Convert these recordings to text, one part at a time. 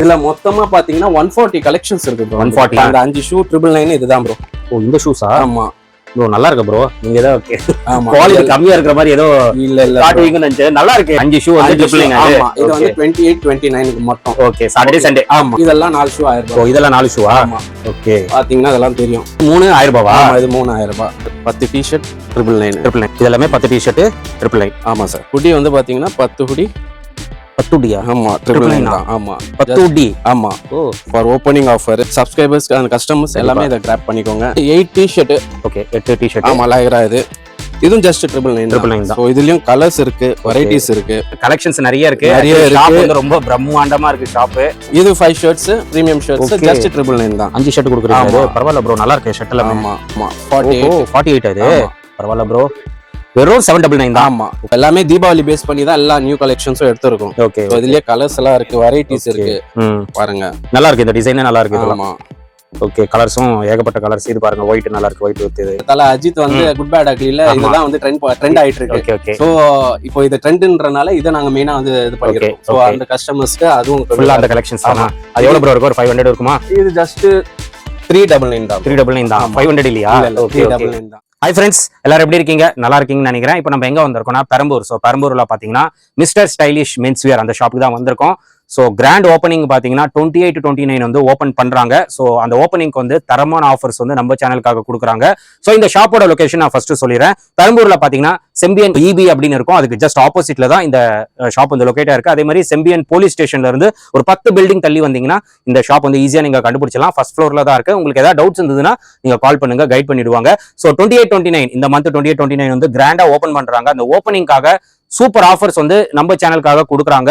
இதுல மொத்தமா பாத்தீங்கன்னா ஒன் ஃபார்ட்டி கலெக்ஷன்ஸ் இருக்கு ப்ரோ 140. அந்த அஞ்சு ஷூ ட்ரிபிள் நைன் இதுதான் ப்ரோ ஓ இந்த ஷூஸா ஆமா. ப்ரோ நல்லா இருக்கு ப்ரோ நீங்க ஏதோ குவாலிட்டி கம்மியா இருக்கிற மாதிரி ஏதோ இல்ல இல்ல. காட்டுவீங்கன்னு நினைச்சேன். நல்லா இருக்கு. அஞ்சு ஷூ வந்து அஞ்சு ட்ரிபிள் shoe, ஆமா. இது வந்து டுவெண்ட்டி எயிட் டுவெண்ட்டி நைனுக்கு மட்டும். ஓகே சாட்டர்டே சண்டே ஆமா. இதெல்லாம் நாலு ஷூ ஆயிரம் ரூபாய். இதெல்லாம் நாலு ஷூவா ஆமா. ஓகே பாத்தீங்கன்னா அதெல்லாம் தெரியும். மூணு ஆயிரம் ரூபாவா? இது மூணாயிரம் ரூபாய். பத்து t shirt triple nine triple nine இதெல்லாமே பத்து டிஷர்ட் ட்ரிபிள் நைன் ஆமா சார் ஹுடி வந்து பாத்தீங்கன்னா பத்து ஹுடி பத்து டியா ஆமா ட்ரிபிள் நைன்? தான். ஆமா. பத்து டி ஆமா. ஓ for opening offer subscribers and customers எல்லாமே இதை கிராப் பண்ணிக்கோங்க. எயிட் டிஷர்ட் ஓகே எட்டு டிஷர்ட் ஆமா லாயரா இது. இதுவும் ஜஸ்ட் ட்ரிபிள் நைன் தான். இதுலயும் கலர்ஸ் இருக்கு வெரைட்டிஸ் இருக்கு. கலெக்ஷன்ஸ் நிறைய இருக்கு. நிறைய ரொம்ப பிரம்மாண்டமா இருக்கு ஷாப் இது five shirts premium shirts. Just triple nine தான். அஞ்சு ஷர்ட் கொடுக்குறீங்க. ஆமா. பரவாயில்ல ப்ரோ நல்லா இருக்கு ஷர்ட் எல்லாமே. ஆமா ஆமா. ஃபார்ட்டி ஓ ஃபார்ட்டி எயிட் அது ஆமா. பரவாயில்ல ப்ரோ வெறும் செவன் டபுள் நைன் தான். ஆமா. எல்லாமே தீபாவளி பேஸ் பண்ணி தான் எல்லா நியூ கலெக்ஷன்ஸும் எடுத்திருக்கோம். ஓகே இதுலயே கலர்ஸ் எல்லாம் இருக்கு வெரைட்டிஸ் இருக்கு. பாருங்க. நல்லா இருக்கு இந்த டிசைனே நல்லா இருக்கு ஆமா. ஓகே கலர்ஸும் ஏகப்பட்ட கலர்ஸ் இது பாருங்க ஒயிட் நல்லா இருக்கு ஒயிட் வித் இது. தல அஜித் வந்து குட் பேட் அக்லில ஆமா. இதுதான் வந்து ட்ரெண்ட் ட்ரெண்ட் ஆயிட்டு இருக்கு. ஓகே ஓகே சோ இப்போ இது ட்ரெண்ட்ன்றனால இதை நாங்க மெயினா வந்து இது பண்ணிருக்கோம். சோ. அந்த கஸ்டமர்ஸ்க்கு அதுவும் ஃபுல்லா அந்த கலெக்ஷன்ஸ் தானா? அது எவ்வளவு ப்ரோ இருக்கும் ஒரு ஃபைவ் ஹண்ட்ரட் இருக்குமா? இது ஜஸ்ட் த்ரீ டபுள் நைன் தான் த்ரீ டபுள் நைன் தான். ஆமா. ஃபைவ் ஹண்ட்ரட் இல்லையா? த்ரீ டபுள் நைன் தான். ஹை ஃப்ரெண்ட்ஸ் எல்லாரும் எப்படி இருக்கீங்க? நல்லா இருக்கீங்கன்னு நினைக்கிறேன். இப்போ நம்ம எங்க வந்திருக்கோம்னா பெரம்பூர். ஸோ பெரம்பூர்ல பாத்தீங்கன்னா மிஸ்டர் ஸ்டைலிஷ் மென்ஸ் வியர் அந்த ஷாப்புக்கு தான் வந்திருக்கோம். ஸோ கிராண்ட் ஓப்பனிங் பார்த்தீங்கன்னா டுவெண்ட்டி எயிட் டுவெண்ட்டி நைன் வந்து ஓப்பன் பண்ணுறாங்க ஸோ அந்த ஓப்பனிங்க்கு வந்து தரமான ஆஃபர்ஸ் வந்து நம்ம சேனலுக்காக கொடுக்குறாங்க. ஸோ இந்த ஷாப்போட லொக்கேஷன் நான் ஃபர்ஸ்ட் சொல்லிடுறேன். பெரம்பூரில் பார்த்தீங்கன்னா செம்பியன் இபி அப்படின்னு இருக்கும். அதுக்கு ஜஸ்ட் ஆப்போசிட்ல தான் இந்த ஷாப் வந்து லொக்கேட்டாக இருக்குது அதே மாதிரி செம்பியன் போலீஸ் ஸ்டேஷன்ல இருந்து ஒரு பத்து பில்டிங் தள்ளி வந்தீங்கன்னா இந்த ஷாப் வந்து ஈஸியாக நீங்கள் கண்டுபிடிச்சலாம் ஃபர்ஸ்ட் ஃப்ளோரில் தான் இருக்குது உங்களுக்கு ஏதாவது டவுட்ஸ் இருந்ததுன்னா நீங்கள் கால் பண்ணுங்க கைட் பண்ணிடுவாங்க. So twenty eight twenty nine இந்த month twenty eight twenty nine வந்து கிராண்டா ஓப்பன் பண்ணுறாங்க அந்த ஓப்பனிங்காக சூப்பர் ஆஃபர்ஸ் வந்து நம்ம சேனலுக்காக கொடுக்குறாங்க.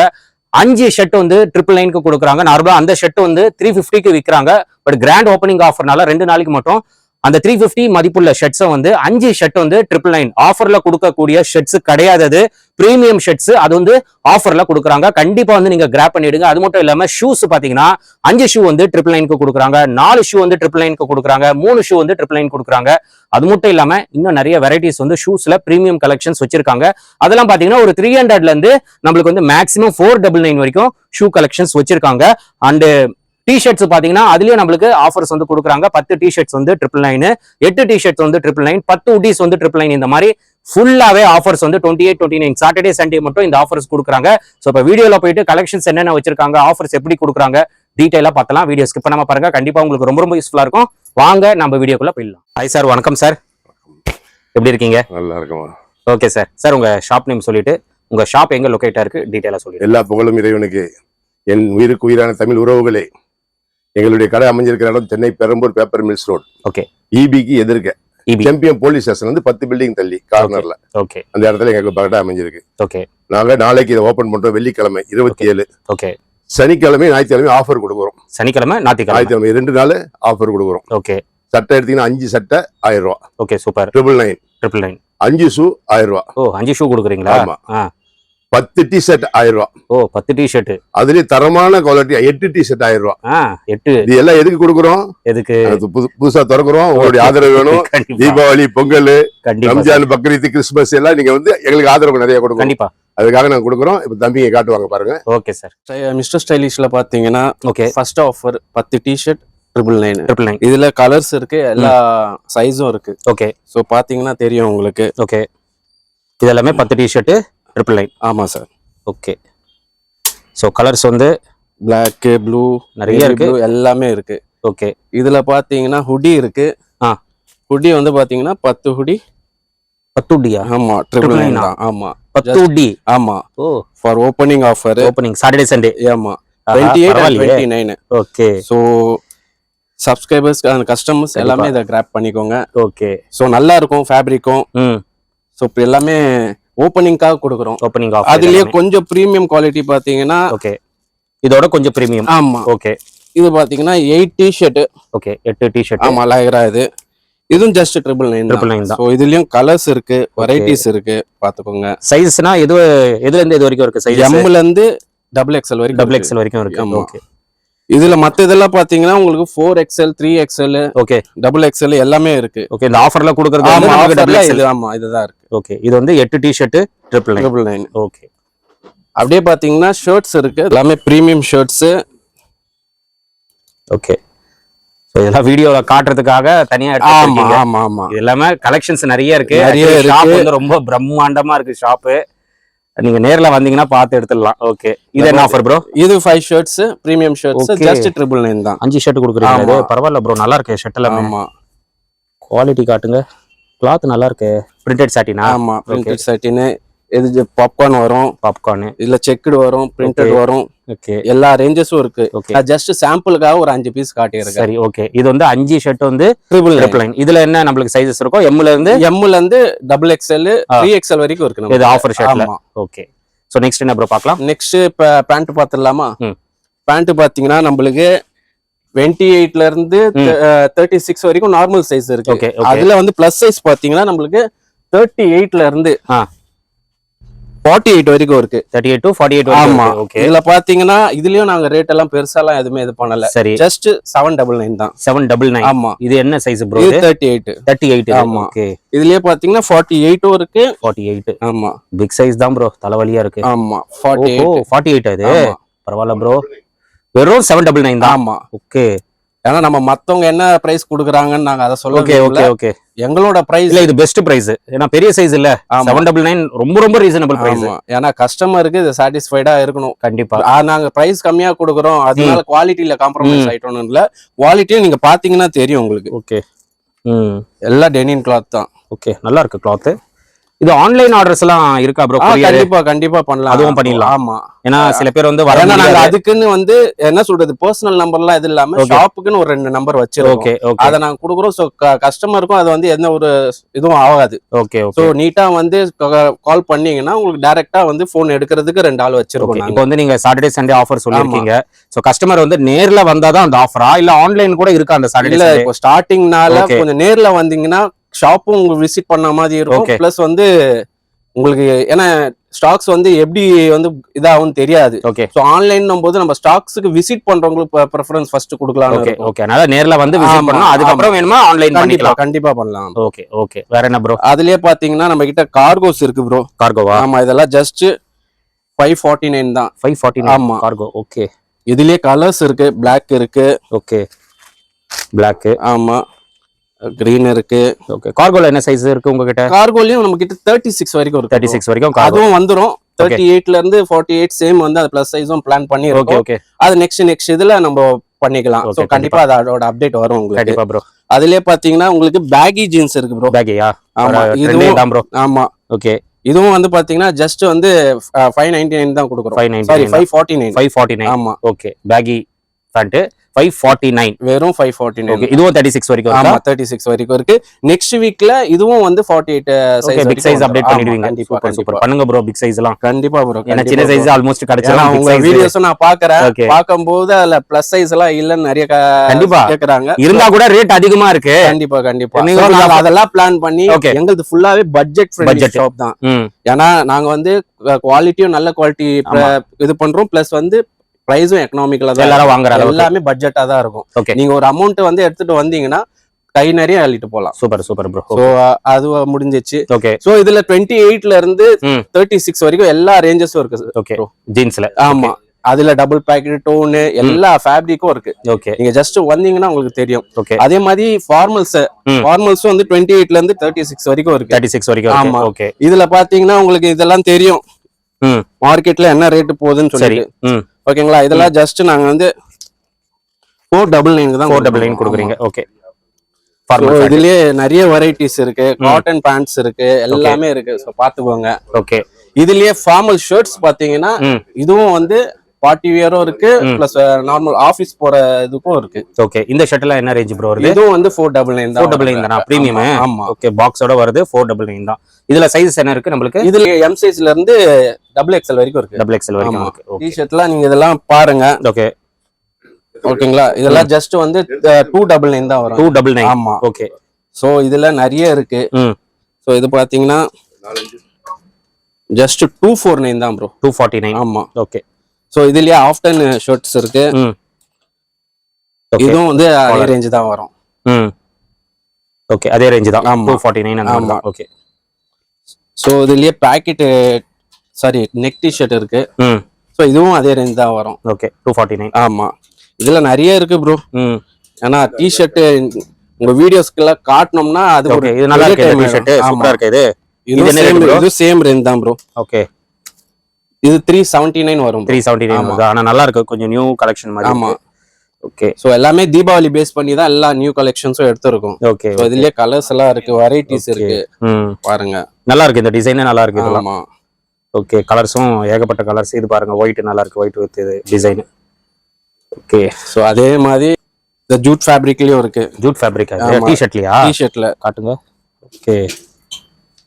அஞ்சு ஷர்ட் வந்து ட்ரிபிள் நைனுக்கு கொடுக்குறாங்க. நார்மலா அந்த ஷர்ட் வந்து த்ரீ ஃபிஃப்டிக்கு விற்கிறாங்க பட் கிராண்ட் ஓப்பனிங் ஆஃபர்னால ரெண்டு நாளைக்கு மட்டும் அந்த த்ரீ ஃபிஃப்டி மதிப்புள்ள ஷர்ட்ஸை வந்து அஞ்சு ஷர்ட் வந்து ட்ரிபிள் நைன் ஆஃபர்ல கொடுக்கக்கூடிய ஷர்ட்ஸ் கிடையாதது பிரீமியம் ஷர்ட்ஸ் அது வந்து ஆஃபர்ல கொடுக்குறாங்க. கண்டிப்பா வந்து நீங்க கிராப் பண்ணிடுங்க. அது மட்டும் இல்லாம ஷூஸ் பாத்தீங்கன்னா அஞ்சு ஷூ வந்து ட்ரிபிள் நைனுக்கு கொடுக்குறாங்க. நாலு ஷூ வந்து ட்ரிபிள் நைனுக்கு கொடுக்குறாங்க. மூணு ஷூ வந்து ட்ரிபிள் நைன் கொடுக்குறாங்க. அது மட்டும் இல்லாம இன்னும் நிறைய வெரைட்டிஸ் வந்து ஷூஸ்ல பிரீமியம் கலெக்ஷன்ஸ் வச்சிருக்காங்க. அதெல்லாம் பாத்தீங்கன்னா ஒரு த்ரீ ஹண்ட்ரட்ல இருந்து நம்மளுக்கு வந்து மேக்ஸிமம் ஃபோர் டபுள் நைன் வரைக்கும் ஷூ கலெக்ஷன்ஸ் வச்சிருக்காங்க. அண்டு டிஷர்ட்ஸ் பாத்தீங்கன்னா அதுலயும் நம்மளுக்கு ஆஃபர்ஸ் வந்து கொடுக்குறாங்க. பத்து டிஷர்ட்ஸ் வந்து ட்ரிபிள் நைன் எட்டு டிஷர்ட்ஸ் வந்து ட்ரிபிள் நைன் பத்து உடிஸ் வந்து ட்ரிபிள் நைன் இந்த மாதிரி ஃபுல்லாவே ஆஃபர்ஸ் வந்து twenty eight twenty nine Saturday Sunday மட்டும் இந்த ஆஃபர்ஸ் கொடுக்குறாங்க. ஸோ இப்போ வீடியோல போயிட்டு கலெக்ஷன்ஸ் என்னென்ன வச்சிருக்காங்க ஆஃபர்ஸ் எப்படி கொடுக்குறாங்க டீட்டெயிலாக பார்த்தலாம் வீடியோ ஸ்கிப் பண்ணாம பாருங்க. கண்டிப்பா உங்களுக்கு ரொம்ப ரொம்ப யூஸ்ஃபுல்லா இருக்கும். வாங்க நம்ம வீடியோக்குள்ள போயிடலாம். ஹாய் சார் வணக்கம் சார் எப்படி இருக்கீங்க? நல்லா இருக்குமா ஓகே சார் சார் உங்க ஷாப் நேம் சொல்லிட்டு உங்க ஷாப் எங்க லொகேட்டா இருக்கு? டீட்டெயிலாக சொல்லிடுங்க. எல்லா புகழும் இறைவனுக்கு. என் உயிருக்கு உயிரான தமிழ் உறவுகளே. எங்களுடைய கடை அமைஞ்சிருக்கிற இடம் Chennai Perambur paper mills road. Okay. இபிக்கு எதிர்க்க. இபி சாம்பியன் போலீஸ் ஸ்டேஷன் வந்து பத்து பில்டிங் தள்ளி கார்னர்ல ஓகே. அந்த இடத்துல எங்க கடை அமைஞ்சிருக்கு. ஓகே. நாங்க நாளைக்கு இதை ஓபன் பண்றோம் வெள்ளிக்கிழமை இருபத்தி ஏழு ஓகே. சனிக்கிழமை ஞாயிற்றுக்கிழமை ஆஃபர் கொடுக்குறோம். சனிக்கிழமை ஞாயிற்றுக்கிழமை. ஞாயிற்றுக்கிழமை ரெண்டு நாள் ஆஃபர் கொடுக்குறோம். ஓகே. சட்டை எடுத்தீங்கன்னா அஞ்சு சட்டை ஆயிரம் ரூபா. Okay super. Triple nine triple nine அஞ்சு ஷூ ஆயிரம் ரூபா. ஓ அஞ்சு ஷூ கொடுக்குறீங்களா? ஆமா. பத்து டி ஷர்ட் ஆயிரம் ரூபா. ஓ பத்து டிஷர்ட் அதுலயே தரமான குவாலிட்டி எட்டு டி ஷர்ட் ஆயிரம் ரூபா. ஆ எட்டு. இது எல்லாம் எதுக்கு கொடுக்குறோம்? எதுக்கு? அது புது- புதுசா திறக்கிறோம். உங்களுடைய ஆதரவு வேணும். தீபாவளி பொங்கல் ரம்ஜான் பக்ரீத் கிறிஸ்துமஸ் எல்லாம் நீங்க வந்து எங்களுக்கு ஆதரவு நிறைய கொடுக்கணும். கண்டிப்பா. அதுக்காக நாங்க கொடுக்குறோம். இப்ப தம்பிங்க காட்டுவாங்க பாருங்க. Okay sir. மிஸ்டர் ஸ்டைலிஷ்ல பாத்தீங்கன்னா ஓகே. ஃபர்ஸ்ட் ஆஃபர் பத்து T shirt triple nine triple nine இதுல கலர்ஸ் இருக்கு எல்லா சைஸும் இருக்கு. ஓகே. ஸோ பாத்தீங்கன்னா தெரியும் உங்களுக்கு. ஓகே. இது எல்லாமே பத்து டிஷர்ட் ட்ரிபிள் நைன் ஆமா சார் ஓகே ஸோ கலர்ஸ் வந்து Black ப்ளூ நிறைய இருக்கு. எல்லாமே இருக்கு. ஓகே இதுல பாத்தீங்கன்னா ஹுடி இருக்கு. ஆ. ஹுடி வந்து பாத்தீங்கன்னா பத்து ஹுடி பத்து டியா ஆமா ட்ரிபிள் நைன்? தான். ஆமா. பத்து டி ஆமா. ஓ. For opening offer opening Saturday Sunday ஆமா. Twenty eight twenty nine okay so subscribers customers எல்லாமே இதை கிராப் பண்ணிக்கோங்க. ஓகே ஸோ நல்லா இருக்கும் ஃபேப்ரிக்கும் ம். ஸோ இப்போ எல்லாமே ஓப்பனிங்காக கொடுக்குறோம். ஓப்பனிங் அதுலயே கொஞ்சம் ப்ரீமியம் குவாலிட்டி பாத்தீங்கன்னா ஓகே இதோட கொஞ்சம் பிரீமியம் ஆமா. ஓகே இது பாத்தீங்கன்னா எயிட் டிஷர்ட் ஓகே எட்டு டிஷர்ட் ஆமா லாயரா இது. இதுவும் just triple nine triple nine தான். இதுலயும் கலர்ஸ் இருக்கு வெரைட்டிஸ் இருக்கு. பாத்துக்கோங்க சைஸ்னா எது எதுல இருந்து எது வரைக்கும் இருக்கு சைஸ் எம்ல இருந்து டபுள் எக்ஸ்எல் வரைக்கும் டபுள். எக்ஸ்எல் வரைக்கும் இருக்கு. ஓகே இதுல மத்த இதெல்லாம் பாத்தீங்கன்னா உங்களுக்கு four XL three XL okay double XL எல்லாமே இருக்கு. ஓகே இந்த ஆஃபர்ல கொடுக்கறது ஆமா இதுதான் இருக்கு. ஓகே இது வந்து எட்டு T shirt triple nine triple nine okay அப்படியே பாத்தீங்கன்னா ஷர்ட்ஸ் இருக்கு. எல்லாமே ப்ரீமியம் ஷர்ட்ஸ் ஓகே ஸோ இதெல்லாம் வீடியோல காட்டுறதுக்காக தனியா எடுத்து ஆமா. ஆமா எல்லாமே கலெக்ஷன்ஸ் நிறைய இருக்கு. நிறைய இருக்கு. ஷாப் வந்து ரொம்ப பிரம்மாண்டமா இருக்கு ஷாப்பு நீங்க நேர்ல வந்தீங்கன்னா பார்த்து எடுத்துடலாம். ஓகே இது என்ன ஆஃபர் ப்ரோ இது five shirts premium shirts. Just triple nine தான். அஞ்சு ஷர்ட் கொடுக்குறீங்க. இது பரவாயில்ல ப்ரோ நல்லா இருக்கு ஷர்ட் எல்லாமே. ஆமா. குவாலிட்டி காட்டுங்க. கிளாத் நல்லா இருக்கு. பிரிண்டட் சாட்டினா ஆமா பிரிண்டட் சட்டின் இது பாப்கார்ன் வரும். பாப்கார்னு இதுல செக்குடு வரும் பிரிண்டட். வரும். ஓகே எல்லா ரேஞ்சஸும் இருக்கு. ஓகே ஜஸ்ட் சாம்பிளுக்காக ஒரு அஞ்சு பீஸ் காட்டியிருக்கேன். சரி ஓகே இது வந்து அஞ்சு ஷர்ட் வந்து ட்ரிபிள் ட்ரிபிள் நைன் இதுல என்ன நம்மளுக்கு சைஸஸ் இருக்கும் எம்ல இருந்து எம்ல இருந்து டபுள் எக்ஸ்எல். த்ரீ எக்ஸ்எல் வரைக்கும் இருக்கு இது ஆஃபர் ஷர்ட்ல ஆமா. ஓகே ஸோ நெக்ஸ்ட் என்ன ப்ரோ பார்க்கலாம்? நெக்ஸ்ட் இப்ப பேண்ட் பாத்துடலாமா ம். பேண்ட் பாத்தீங்கன்னா நம்மளுக்கு டுவெண்ட்டி எயிட்ல இருந்து. தேர்ட்டி சிக்ஸ் வரைக்கும் நார்மல் சைஸ் இருக்கு. ஓகே அதுல வந்து பிளஸ் சைஸ் பாத்தீங்கன்னா நம்மளுக்கு தேர்ட்டி எயிட்ல இருந்து. ஃபார்ட்டி எயிட் வரைக்கும் இருக்கு. Thirty eight to forty eight ஆமா ஓகே இதுல பாத்தீங்கன்னா இதுலயும் நாங்க ரேட் எல்லாம் பெருசாலாம் எதுவுமே இது பண்ணல. சரி. ஜஸ்ட் செவன் டபுள் நைன் தான். செவன் டபுள் நைன் ஆமா. இது என்ன size bro thirty eight thirty eight ஆமா. ஓகே இதுலயே பாத்தீங்கன்னா ஃபார்ட்டி எயிட்டும் இருக்கு. ஃபார்ட்டி எயிட் ஆமா. பிக் சைஸ் தான் ப்ரோ தலைவலியா இருக்கு. ஆமா. ஃபார்ட்டி எயிட் ஃபார்ட்டி எயிட் அது. பரவாயில்ல ப்ரோ வெறும் செவன் டபுள் நைன் தான். ஆமா. ஓகே ஏன்னா நம்ம மத்தவங்க என்ன பிரைஸ் குடுக்குறாங்கன்னு நாங்க அதை சொல்ல ஓகே ஓகே ஓகே எங்களோட பிரைஸ் இல்ல இது பெஸ்ட் பிரைஸ் ஏன்னா பெரிய சைஸ் இல்ல. செவன் டபுள் நைன் ரொம்ப ரொம்ப ரீசனபிள் பிரைஸ் ஏன்னா கஸ்டமருக்கு இது சாட்டிஸ்ஃபைடா இருக்கணும். கண்டிப்பா. நாங்க பிரைஸ் கம்மியா கொடுக்குறோம். அதனால குவாலிட்டியில காம்ப்ரமைஸ். ஆயிட்டோம்னு இல்ல. குவாலிட்டியும் நீங்க பாத்தீங்கன்னா தெரியும் உங்களுக்கு. ஓகே ம். எல்லாம் டெனின் கிளாத் தான். ஓகே நல்லா இருக்கு கிளாத் இது ஆன்லைன் ஆர்டர்ஸ் எல்லாம் இருக்கா ப்ரோ கண்டிப்பா கண்டிப்பா பண்ணலாம். அதுவும் பண்ணிடலாம். ஆமா. ஏன்னா சில பேர் வந்து வர நாங்க அதுக்குன்னு வந்து என்ன சொல்றது பர்சனல் நம்பர்லாம் இது இல்லாம. ஷாப்புக்குன்னு ஒரு ரெண்டு நம்பர் வச்சிருக்கோம். ஓகே ஓகே அதை நாங்க கொடுக்குறோம். ஸோ கஸ்டமருக்கும் அது வந்து எந்த ஒரு இதுவும் ஆகாது. ஓகே ஸோ நீட்டா வந்து கால் பண்ணீங்கன்னா உங்களுக்கு டைரக்டா வந்து போன் எடுக்கிறதுக்கு ரெண்டு ஆள் வச்சிருக்கோம். இப்போ வந்து நீங்க சாட்டர்டே சண்டே ஆஃபர் சொல்லிருக்கீங்க சோ கஸ்டமர் வந்து நேர்ல வந்தாதான் அந்த ஆஃபரா இல்ல ஆன்லைன் கூட இருக்கா அந்த சாட்டர்டே இப்போ ஸ்டார்டிங்னால. கொஞ்சம் நேர்ல வந்தீங்கன்னா ஷாப்பும் உங்களுக்கு விசிட் பண்ண மாதிரி இருக்கும். பிளஸ் வந்து உங்களுக்கு ஏன்னா ஸ்டாக்ஸ் வந்து எப்படி வந்து இதாகும் தெரியாது. ஓகே ஸோ ஆன்லைன் போது நம்ம ஸ்டாக்ஸுக்கு விசிட் பண்றவங்களுக்கு ப்ரிஃபரன்ஸ் ஃபர்ஸ்ட் கொடுக்கலாம் ஓகே ஓகே அதனால நேர்ல வந்து விசிட் ஆமா, பண்ணணும். அதுக்கப்புறம் வேணுமா ஆன்லைன் பண்ணிக்கலாம்? கண்டிப்பா பண்ணலாம். ஓகே ஓகே வேற என்ன ப்ரோ அதுலயே பாத்தீங்கன்னா நம்ம கிட்ட கார்கோஸ் இருக்கு ப்ரோ கார்கோவா ஆமா இதெல்லாம் ஜஸ்ட் ஃபைவ் ஃபார்ட்டி நைன் தான். ஃபைவ் ஃபார்ட்டி ஆமா. கார்கோ ஓகே இதுலயே கலர்ஸ் இருக்கு. Black இருக்கு. ஓகே பிளாக் ஆமா. கிரீன் இருக்கு. ஓகே கார்கோல என்ன சைஸ் இருக்கு உங்ககிட்ட? கார்கோலயும் நம்ம கிட்ட தேர்ட்டி சிக்ஸ் வரைக்கும் இருக்கு தேர்ட்டி சிக்ஸ் வரைக்கும் அதுவும் வந்துரும். தேர்ட்டி எயிட்ல இருந்து ஃபார்ட்டி எயிட் சேம் வந்து அது பிளஸ் சைஸும் பிளான் பண்ணி ஓகே ஓகே அது நெக்ஸ்ட் நெக்ஸ்ட் இதுல நம்ம பண்ணிக்கலாம். ஸோ கண்டிப்பா. அது அதோட அப்டேட் வரும் உங்களுக்கு. கண்டிப்பா ப்ரோ அதுலயே பாத்தீங்கன்னா உங்களுக்கு பேகி ஜீன்ஸ் இருக்கு ப்ரோ பேக்கியா ஆமா. இதுவும் ப்ரோ ஆமா. ஓகே இதுவும் வந்து பாத்தீங்கன்னா ஜஸ்ட் வந்து ஃபைவ் நைன்டி நைன் தான் கொடுக்குறோம். Five sorry ninety five forty nine five forty nine ஆமா. Okay baggy pant five forty nine வெறும் ஃபைவ் ஃபார்ட்டி ஓகே நைன் இதுவும் தேர்ட்டி சிக்ஸ் வரைக்கும் ஆமா தேர்ட்டி சிக்ஸ் வரைக்கும் இருக்கு. நெக்ஸ்ட் வீக்ல இதுவும் வந்து forty eight okay big size update பண்ணிடுவீங்க. கண்டிப்பா சூப்பர் சூப்பர் பண்ணுங்க ப்ரோ பிக் சைஸ் எல்லாம். கண்டிப்பா ப்ரோ ஏன்னா சின்ன சைஸ் ஆல்மோஸ்ட் ஏன்னா கிடைச்சிடும் உங்க வீடியோஸ் நான் பாக்குறேன் Okay. பார்க்கும்போது அதுல பிளஸ் சைஸ் எல்லாம் இல்லன்னு நிறைய கண்டிப்பா. கேக்குறாங்க. இருந்தா கூட ரேட் அதிகமா இருக்கு. கண்டிப்பா கண்டிப்பா. அதெல்லாம் பிளான் பண்ணி. எங்களுக்கு ஃபுல்லாவே பட்ஜெட் Budget. ஷாப் தான். ஏன்னா நாங்க வந்து குவாலிட்டியும் நல்ல குவாலிட்டி. இது பண்றோம். பிளஸ் வந்து பிரைஸும் எக்கனாமிக்கலா தான் எல்லாரும் வாங்குற எல்லாமே பட்ஜெட்டா தான் இருக்கும். Okay. நீங்க ஒரு அமௌண்ட் வந்து எடுத்துட்டு வந்தீங்கன்னா கை நிறைய அள்ளிட்டு போலாம் சூப்பர் சூப்பர் ப்ரோ சோ அது முடிஞ்சிச்சு. ஓகே சோ இதுல டுவெண்ட்டி எயிட்ல இருந்து. தேர்ட்டி சிக்ஸ் வரைக்கும் எல்லா ரேஞ்சஸும் இருக்கு ஓகே. ஜீன்ஸ்ல ஆமா. அதுல டபுள் பேக்கெட் டோனு எல்லா ஃபேப்ரிக்கும் இருக்கு. ஓகே நீங்க ஜஸ்ட் வந்தீங்கன்னா உங்களுக்கு தெரியும். ஓகே அதே மாதிரி ஃபார்மல்ஸ் ம். ஃபார்மல்ஸும் வந்து டுவெண்ட்டி எயிட்ல இருந்து தேர்ட்டி சிக்ஸ் வரைக்கும் இருக்கு. தேர்ட்டி சிக்ஸ் வரைக்கும் ஆமா. ஓகே இதுல பாத்தீங்கன்னா உங்களுக்கு இதெல்லாம் தெரியும். மார்க்கெட்ல என்ன ரேட் போகுதுன்னு சொல்லி ஓகேங்களா? இதெல்லாம் ஜஸ்ட் நாங்க வந்து ஃபோர் டபுள் நைன் தான் ஃபோர் டபுள் நைன் கொடுக்குறீங்க. ஓகே இதுலயே நிறைய வெரைட்டிஸ் இருக்கு. காட்டன் பேண்ட்ஸ் இருக்கு. எல்லாமே இருக்கு. ஸோ பாத்துக்கோங்க ஓகே இதுலயே ஃபார்மல் ஷர்ட்ஸ் பாத்தீங்கன்னா இதுவும் வந்து பார்ட்டி வியரும் இருக்கு. பிளஸ் நார்மல் ஆபீஸ் போற இதுக்கும் இருக்கு. ஓகே இந்த ஷர்ட் எல்லாம் என்ன ரேஞ்ச் ப்ரோ வருது? இதுவும் வந்து four double nine four double nine தானா? ப்ரீமியம் ஆமா ஓகே பாக்ஸோட வருது ஃபோர் டபுள் நைன் தான். இதுல சைஸ் என்ன இருக்கு நம்மளுக்கு? இதுல எம் சைஸ்ல இருந்து டபுள் எக்ஸ்எல் வரைக்கும் இருக்கு. டபுள் எக்ஸ்எல் வரைக்கும் ஓகே டிஷர்ட்லாம் நீங்க இதெல்லாம் பாருங்க. ஓகே ஓகேங்களா? இதெல்லாம் ஜஸ்ட் வந்து டூ டபுள் நைன் தான் டூ வரும் டபுள் நைன் ஆமா. ஓகே சோ இதுல நிறைய இருக்கு. சோ இது பாத்தீங்கன்னா ஜஸ்ட் டூ ஃபோர் நைன் தான் ப்ரோ டூ ஃபார்ட்டி நைன் ஆமா. ஓகே சோ இதுலயே ஆஃப்டன் ஷர்ட்ஸ் இருக்கு. இதுவும் வந்து அதே ரேஞ்ச் தான் வரும். ம். ஓகே அதே ரேஞ்ச் தான். ஆமா. டூ ஃபார்ட்டி நைன் அந்த ஆமா. ஓகே சோ இதுலயே pocket sorry neck T shirt இருக்கு. ம். சோ இதுவும் அதே ரேஞ்ச் தான் வரும். ஓகே டூ ஃபார்ட்டி நைன் ஆமா. இதுல நிறைய இருக்கு ப்ரோ ம். ஏன்னா டிஷர்ட் உங்க வீடியோஸ்க்கெல்லாம் காட்டணும்னா அது இது நல்லா இருக்கு டிஷர்ட் சூப்பரா இருக்கு இது? இது சேம் ரேஞ்ச் தான் ப்ரோ ஓகே இது த்ரீ செவன்டி நைன் வரும் த்ரீ செவன்டி நைன் ஆமா. ஆனா நல்லா இருக்கு. கொஞ்சம் நியூ கலெக்ஷன் மாதிரி ஆமா. ஓகே சோ எல்லாமே தீபாவளி பேஸ் பண்ணி தான் எல்லா நியூ கலெக்ஷன்ஸும் எடுத்திருக்கோம். ஓகே ஸோ இதுலயே கலர்ஸ் எல்லாம் இருக்கு வெரைட்டிஸ் இருக்கு. பாருங்க. நல்லா இருக்கு. இந்த டிசைனே நல்லா இருக்கு இதெல்லாம். ஆமா. ஓகே கலர்ஸும் ஏகப்பட்ட கலர்ஸ் இது பாருங்க ஒயிட் நல்லா இருக்கு. ஒயிட் வித் இது டிசைன் ஓகே சோ அதே மாதிரி இந்த ஜூட் ஃபேப்ரிக்லயும் இருக்கு. Jute fabric. டி ஷர்ட்லயா டிஷர்ட்ல காட்டுங்க. ஓகே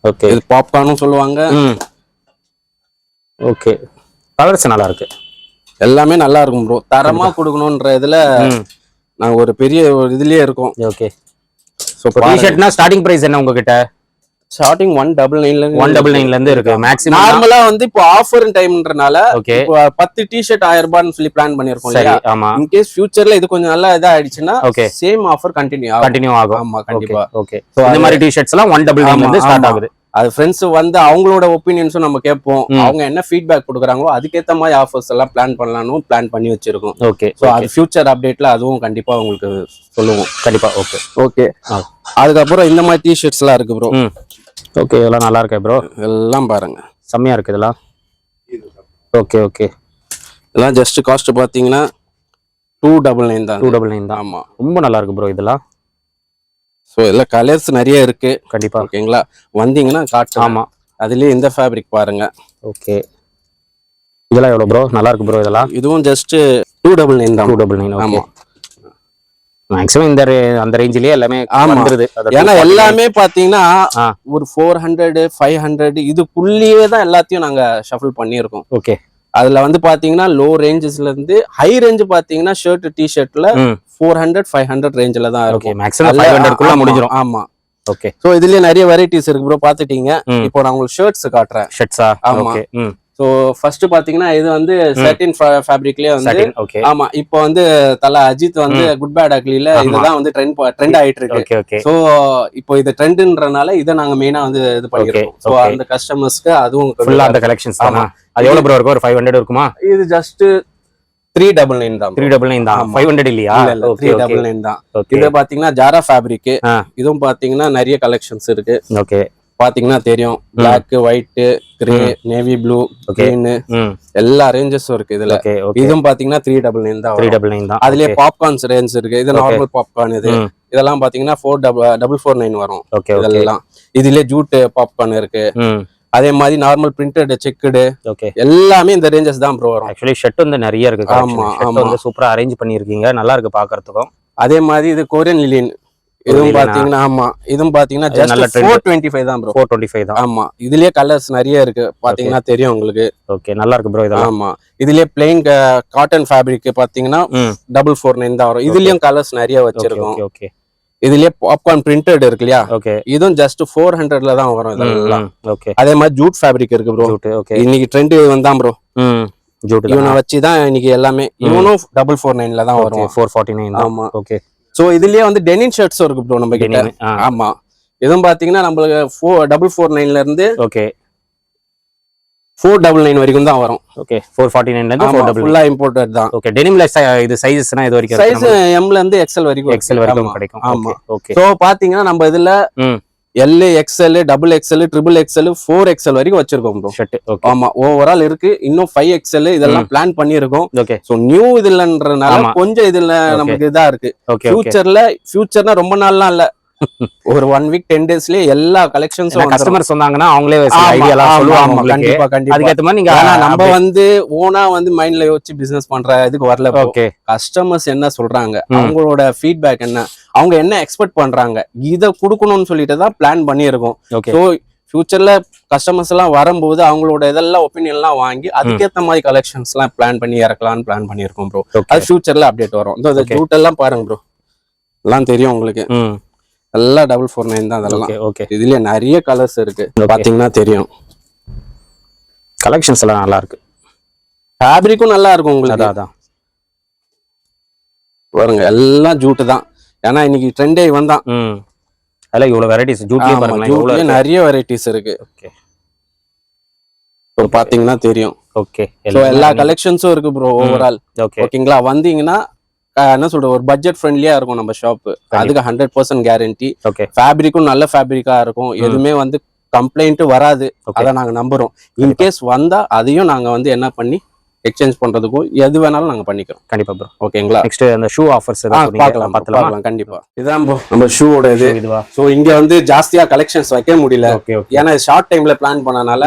ஓகே இது பாப்கார்னும் சொல்லுவாங்க. ஓகே. கலர்ஸ் நல்லா இருக்கு எல்லாமே நல்லா இருக்கும் ப்ரோ தரமா கொடுக்கணும்ன்ற இதுல நாங்க ஒரு பெரிய ஒரு இதுலயே இருக்கோம். ஓகே. ஸோ டி ஷர்ட்னா ஸ்டார்டிங் பிரைஸ் என்ன உங்ககிட்ட? ஸ்டார்டிங் ஒன் டபுள் நைன்ல ஒன் டபுள் நைன்ல இருந்து இருக்கு. மேக்ஸிமம் நார்மலா வந்து இப்போ ஆஃபர் டைம்ன்றனால ஓகே. பத்து டிஷர்ட் ஆயிரம் ரூபான்னு சொல்லி பிளான் பண்ணிருக்கோம் சரி ஆமா. இன்கேஸ் ஃபியூச்சர்ல இது கொஞ்சம் நல்லா இதா ஆயிடுச்சுன்னா ஓகே. சேம் ஆஃபர் கண்டினியூ ஆகும். கண்டினியூ ஆகும். ஆமா கண்டிப்பா. ஓகே இந்த அது- மாதிரி டி ஷர்ட்ஸ் எல்லாம் ஒன் டபுள் நைன்ல இருந்து ஸ்டார்ட். ஆகுது. அது ஃப்ரெண்ட்ஸ் வந்து அவங்களோட ஒப்பீனியன்ஸும் நம்ம கேட்போம். அவங்க என்ன ஃபீட்பேக் கொடுக்குறாங்களோ அதுக்கேத்த மாதிரி ஆஃபர்ஸ் எல்லாம் பிளான் பண்ணலாம்னு பிளான் பண்ணி வச்சிருக்கோம். ஓகே ஸோ அது ஃபியூச்சர் அப்டேட்ல அதுவும் கண்டிப்பா உங்களுக்கு சொல்லுவோம். கண்டிப்பா ஓகே ஓகே. அதுக்கப்புறம் இந்த மாதிரி டிஷர்ட்ஸ் எல்லாம் இருக்கு ப்ரோ ஓகே இதெல்லாம் நல்லா இருக்கே ப்ரோ எல்லாம் பாருங்க. செம்மையா இருக்கு இதெல்லாம். ஓகே ஓகே இதெல்லாம் ஜஸ்ட் காஸ்ட் பாத்தீங்கன்னா டூ டபுள் நைன் தான். டூ டபுள் நைன் தான். ஆமா. ரொம்ப நல்லா இருக்கு ப்ரோ இதெல்லாம். ஸோ எல்லாம் கலர்ஸ் நிறைய இருக்கு. கண்டிப்பா. ஓகேங்களா வந்தீங்கன்னா காட்டு ஆமா. அதுலயே இந்த ஃபேப்ரிக் பாருங்க. ஓகே இதெல்லாம் எவ்வளவு ப்ரோ நல்லா இருக்கு ப்ரோ இதெல்லாம்? இதுவும் just two double nine two தான் டபுள் நைன் ஓகே ஆமா. மேக்ஸிமம் இந்த அந்த ரேஞ்சிலேயே எல்லாமே. வந்துருது. ஏன்னா 249. எல்லாமே பாத்தீங்கன்னா. ஒரு ஃபோர் ஹண்ட்ரட் ஃபைவ் ஹண்ட்ரட் இதுக்குள்ளேயே தான் எல்லாத்தையும் நாங்க ஷஃபிள் பண்ணியிருக்கோம். ஓகே அதுல வந்து பாத்தீங்கன்னா லோ ரேஞ்சஸ்ல இருந்து ஹை ரேஞ்ச் பாத்தீங்கன்னா ஷர்ட் டி ஷர்ட்ல ஃபோர் ஹண்ட்ரட் ஃபைவ் ஹண்ட்ரட் ரேஞ்சில தான் இருக்கும். மேக்ஸிமம் ஃபைவ் ஹண்ட்ரட் குள்ள ஆமா, முடிஞ்சிரும். ஆமா. ஓகே சோ இதுலயே நிறைய வெரைட்டிஸ் இருக்கு ப்ரோ பாத்துட்டீங்க. இப்போ நான் உங்களுக்கு ஷர்ட்ஸ் காட்டுறேன். ஷர்ட்ஸா ஆமா. சோ ஃபர்ஸ்ட் பாத்தீங்கன்னா இது வந்து சர்டின் ஃபேப்ரிக்லயே வந்து ஆமா இப்போ வந்து தல அஜித் வந்து குட் பேட் அக்லில. இதுதான் வந்து ட்ரெண்ட் ட்ரெண்ட் ஆயிட்டு இருக்கு சோ இப்போ இது ட்ரெண்ட்ன்றனால இதை நாங்க மெயினா வந்து இது பண்ணிருக்கோம். So okay. அந்த கஸ்டமர்ஸ்க்கு அதுவும் ஃபுல்லா அந்த கலெக்ஷன்ஸ் ஆமா. அது எவ்வளவு ப்ரோ இருக்கும்? ஒரு ஃபைவ் ஹண்ட்ரட் இருக்குமா? இது ஜஸ்ட் த்ரீ டபுள் நைன் தான் த்ரீ டபுள் நைன் தான். ஃபைவ் ஹண்ட்ரட் இல்லையா? த்ரீ டபுள் நைன் தான். இது பாத்தீங்கன்னா ஜாரா ஃபேப்ரிக். இதுவும் பாத்தீங்கன்னா நிறைய கலெக்ஷன்ஸ் இருக்கு. ஓகே பாத்தீங்கன்னா தெரியும். Black white grey navy blue. Green எல்லா ரேஞ்சஸும் இருக்கு இதுல. இதுவும் பாத்தீங்கன்னா த்ரீ டபுள் நைன் தான் த்ரீ வரும். டபுள் நைன் தான். அதுலயே. பாப்கார்ன்ஸ் ரேஞ்ச் இருக்கு. இது. நார்மல் பாப்கார்ன் இது. இதெல்லாம் பாத்தீங்கன்னா four double double four nine வரும். இதெல்லாம். இதுலயே ஜூட் பாப்கார்ன் இருக்கு. அதே மாதிரி நார்மல் பிரிண்டட் செக்குடு ஓகே எல்லாமே இந்த ரேஞ்சஸ் தான் ப்ரோ வரும். ஆக்சுவலி ஷர்ட் வந்து நிறைய இருக்கு ஆமா, ஆமா. வந்து சூப்பரா அரேஞ்ச் பண்ணிருக்கீங்க நல்லா இருக்கு பாக்குறதுக்கும் அதே மாதிரி இது கொரியன் லிலியன் இதுவும்? பாத்தீங்கன்னா ஆமா. இதுவும் பாத்தீங்கன்னா just trend. Four twenty five தான் ப்ரோ ஃபோர் டுவெண்ட்டி ஃபைவ் தான். ஆமா. இதுலயே கலர்ஸ் நிறைய இருக்கு. பாத்தீங்கன்னா தெரியும் உங்களுக்கு. ஓகே நல்லா இருக்கு ப்ரோ இதெல்லாம். ஆமா. இதுலயே பிளெயின் காட்டன் ஃபேப்ரிக் பாத்தீங்கன்னா ம். டபுள் ஃபோர் நைன் தான் வரும். இதுலயும் கலர்ஸ் நிறைய வச்சிருக்கோம். ஓகே இதுலயே பாப்கார்ன் பிரிண்டட் இருக்கு இல்லையா ஓகே இதுவும் ஜஸ்ட் ஃபோர் ஹண்ட்ரட்ல தான் வரும் இதெல்லாம். ஓகே அதே மாதிரி ஜூட் ஃபேப்ரிக் இருக்கு ப்ரோ ஓகே இன்னைக்கு ட்ரெண்ட் வந்தான் ப்ரோ ஜூட் இவனை வச்சு தான் இன்னைக்கு எல்லாமே இவனும் டபுள் ஃபோர் நைன்ல தான் வரும் ஃபோர் ஃபார்ட்டி நைன் ஆமா. ஓகே சோ இதுலயே வந்து டெனின் ஷர்ட்ஸும் இருக்கு ப்ரோ நம்ம கிட்ட. ஆமா. இதுவும் பாத்தீங்கன்னா நம்மளுக்கு ஃபோர் டபுள் ஃபோர் நைன்ல இருந்து ஓகே ஃபோர் டபுள் நைன் வரைக்கும் தான் வரும். ஓகே ஃபோர் ஃபார்ட்டி நைன்ல இருந்து ஃபோர் டபுள் ஃபுல்லா இம்போர்ட்டட் தான். ஓகே டெனிம்ல இது சைஸஸ்னா இது வரைக்கும் சைஸ் எம்ல இருந்து எக்ஸ்எல் வரைக்கும் எக்ஸல் வரைக்கும். கிடைக்கும். ஆமா. ஓகே சோ பாத்தீங்கன்னா நம்ம இதுல ம். L XL double XL triple XL four XL வரைக்கும் வச்சிருக்கோம் ப்ரோ ஷர்ட் ஓகே ஆமா ஓவரால் இருக்கு. இன்னும் ஃபைவ் எக்ஸ்எல் இதெல்லாம் பிளான் பண்ணியிருக்கோம். ஓகே சோ நியூ இதுலன்றனால. கொஞ்சம் இதுல. நமக்கு இதா இருக்கு. ஃபியூச்சர்ல ஃபியூச்சர்னா ரொம்ப நாள்லாம் இல்ல. ஒரு ஒன் வீக் டென் டேஸ்லயே எல்லா கலெக்ஷன்ஸும் கஸ்டமர் சொன்னாங்கன்னா அவங்களே ஐடியாலாம் சொல்லுவாங்க கண்டிப்பா கண்டிப்பா. மாதிரி நீங்க ஆனா நம்ம வந்து ஓனா வந்து மைண்ட்ல யோசிச்சு பிசினஸ் பண்ற இதுக்கு வரல ஓகே கஸ்டமர்ஸ் என்ன சொல்றாங்க. அவங்களோட ஃபீட்பேக் என்ன? அவங்க என்ன எக்ஸ்பெக்ட் பண்றாங்க? இத கொடுக்கணும்னு சொல்லிட்டு தான் பிளான் பண்ணியிருக்கோம். ஓகே ஃபியூச்சர்ல கஸ்டமர்ஸ் எல்லாம் வரும்போது அவங்களோட இதெல்லாம் ஒப்பீனியன் எல்லாம் வாங்கி அதுக்கேத்த மாதிரி கலெக்ஷன்ஸ் எல்லாம் பிளான் பண்ணி இறக்கலாம்னு பிளான் பண்ணியிருக்கோம் ப்ரோ அது ஃபியூச்சர்ல அப்டேட் வரும். இந்த. ஜூட் எல்லாம் பாருங்க ப்ரோ எல்லாம் தெரியும் உங்களுக்கு. எல்லாம் டபுள் ஃபோர் நைன் தான் அதெல்லாம். ஓகே இதுலயே நிறைய கலர்ஸ் இருக்கு. பாத்தீங்கன்னா தெரியும். கலெக்ஷன்ஸ் எல்லாம் நல்லா இருக்கு. ஃபேப்ரிக்கும் நல்லா இருக்கும் உங்களுக்கு. அதான் பாருங்க எல்லாம் ஜூட்டு தான். ஏன்னா இன்னைக்கு ட்ரெண்டே வந்தான் ம். அதெல்லாம் இவ்வளவு வெரைட்டிஸ் ஜூட்லயே ஆமா, பாருங்களேன் ஜூட்லயே இவ்வளவு நிறைய வெரைட்டிஸ் இருக்கு. ஓகே இப்போ பாத்தீங்கன்னா தெரியும். ஓகே ஸோ எல்லா கலெக்ஷன்ஸும் இருக்கு ப்ரோ ஓவரால் ஓகே ஓகேங்களா வந்தீங்கன்னா என்ன சொல்றது ஒரு பட்ஜெட் ஃப்ரெண்ட்லியா இருக்கும் நம்ம ஷாப் அதுக்கு ஹண்ட்ரட் பர்சன்ட் கேரண்டி ஃபேப்ரிக்கும் நல்ல ஃபேப்ரிக்கா இருக்கும். எதுவுமே வந்து கம்ப்ளைண்ட் வராது. அதை நாங்க நம்புறோம். இன்கேஸ் வந்தா அதையும் நாங்க வந்து என்ன பண்ணி எக்ஸ்சேஞ்ச் பண்றதுக்கும் எது வேணாலும் நாங்க பண்ணிக்கிறோம். கண்டிப்பா ப்ரோ ஓகேங்களா நெக்ஸ்ட் அந்த ஷூ ஆஃபர்ஸ் பார்க்கலாம் பார்க்கலாம் கண்டிப்பா. இதான் bro. நம்ம ஷூவோட இது. இதுவா? ஸோ இங்க வந்து ஜாஸ்தியா கலெக்ஷன்ஸ் வைக்க முடியல. ஓகே ஏன்னா ஷார்ட் டைம்ல பிளான் பண்ணனால.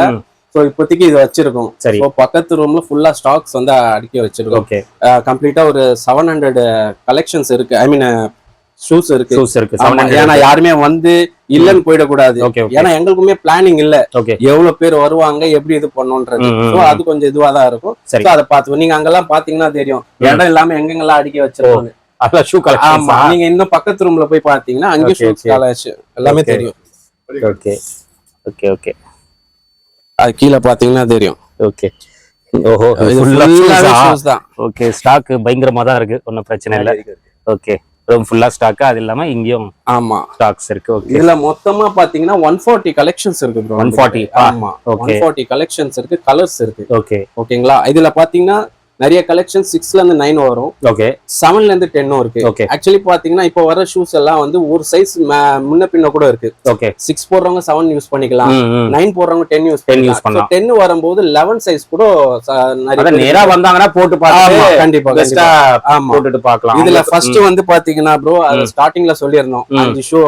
ஸோ இப்போதைக்கு இது வச்சிருக்கோம். சரி. ஸோ பக்கத்து ரூம்ல ஃபுல்லா ஸ்டாக்ஸ் வந்து அடுக்கி வச்சிருக்கோம். கம்ப்ளீட்டா ஒரு செவன் ஹண்ட்ரட் கலெக்ஷன்ஸ் இருக்கு. ஐ மீன் ஷூஸ் இருக்கு. ஷூஸ் இருக்கு. ஆமா, ஏன்னா யாருமே வந்து இல்லன்னு போயிடக்கூடாது. ஏன்னா எங்களுக்குமே பிளானிங் இல்ல. எவ்வளவு பேர் வருவாங்க எப்படி இது பண்ணுன்றது. அது கொஞ்சம் இதுவா தான் இருக்கும். சரி. அதை பார்த்து நீங்க அங்கெல்லாம் பாத்தீங்கன்னா தெரியும். இடம் இல்லாம எங்கெங்கெல்லாம் அடுக்கி அதான் ஷூ ஆமா. கலெக்ஷன் நீங்க இன்னும் பக்கத்து ரூம்ல போய் பாத்தீங்கன்னா அங்கே எல்லாமே. தெரியும். ஓகே ஓகே ஓகே அது கீழே பாத்தீங்கன்னா தெரியும். ஓகே ஓஹோ தான். ஓகே ஸ்டாக் பயங்கரமா தான் இருக்கு. ஒன்றும் பிரச்சனை இல்லை. ஓகே ரொம்ப ஃபுல்லா ஸ்டாக் அது இல்லாம இங்கேயும் ஆமா. ஸ்டாக்ஸ் இருக்கு. ஓகே இதுல மொத்தமா பாத்தீங்கன்னா ஒன் ஃபார்ட்டி கலெக்ஷன்ஸ் இருக்கு bro. 140, ஆமா. ஒன் ஃபார்ட்டி கலெக்ஷன்ஸ் இருக்கு கலர்ஸ் இருக்கு. ஓகே ஓகேங்களா இதுல பாத்தீங்கன்னா நிறைய கலெக்ஷன் சிக்ஸ்ல இருந்து நைன் வரும். ஓகே செவன்ல இருந்து டென்னும் இருக்கு. ஓகே ஆக்சுவலி பாத்தீங்கன்னா இப்போ வர ஷூஸ் எல்லாம் வந்து ஒரு சைஸ் முன்ன பின்ன கூட இருக்கு. ஓகே சிக்ஸ் போடுறவங்க செவன் யூஸ் பண்ணிக்கலாம். நைன் போடுறவங்க டென் யூஸ் 10 use பண்ணலாம். டென் வரும்போது லெவன் சைஸ் கூட நேரா வந்தாங்கன்னா போட்டு பார்த்து கண்டிப்பா. ஆமா. போட்டுட்டு பார்க்கலாம். இதுல ஃபர்ஸ்ட் வந்து பாத்தீங்கன்னா ப்ரோ அது. ஸ்டார்டிங்ல சொல்லியிருந்தோம். அஞ்சு ஷூ